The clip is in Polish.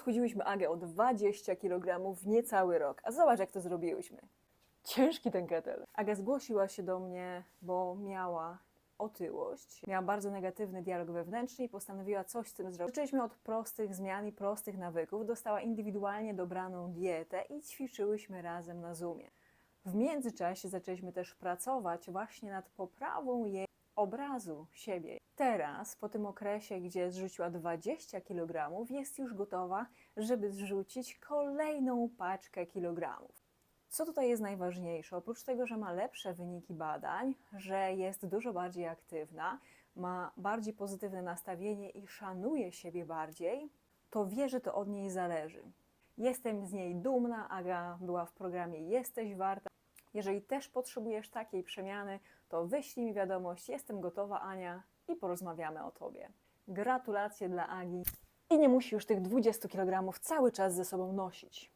odchudziłyśmy Agę o 20 kg w niecały rok. A zobacz, jak to zrobiłyśmy. Ciężki ten ketel. Aga zgłosiła się do mnie, bo miała otyłość. Miała bardzo negatywny dialog wewnętrzny i postanowiła coś z tym zrobić. Zaczęliśmy od prostych zmian i prostych nawyków. Dostała indywidualnie dobraną dietę i ćwiczyłyśmy razem na Zoomie. W międzyczasie zaczęliśmy też pracować właśnie nad poprawą jej obrazu siebie. Teraz, po tym okresie, gdzie zrzuciła 20 kg, jest już gotowa, żeby zrzucić kolejną paczkę kilogramów. Co tutaj jest najważniejsze? Oprócz tego, że ma lepsze wyniki badań, że jest dużo bardziej aktywna, ma bardziej pozytywne nastawienie i szanuje siebie bardziej, to wie, że to od niej zależy. Jestem z niej dumna. Aga była w programie Jesteś Warta. Jeżeli też potrzebujesz takiej przemiany, to wyślij mi wiadomość. Jestem gotowa, Ania, i porozmawiamy o tobie. Gratulacje dla Agi. I nie musi już tych 20 kg cały czas ze sobą nosić.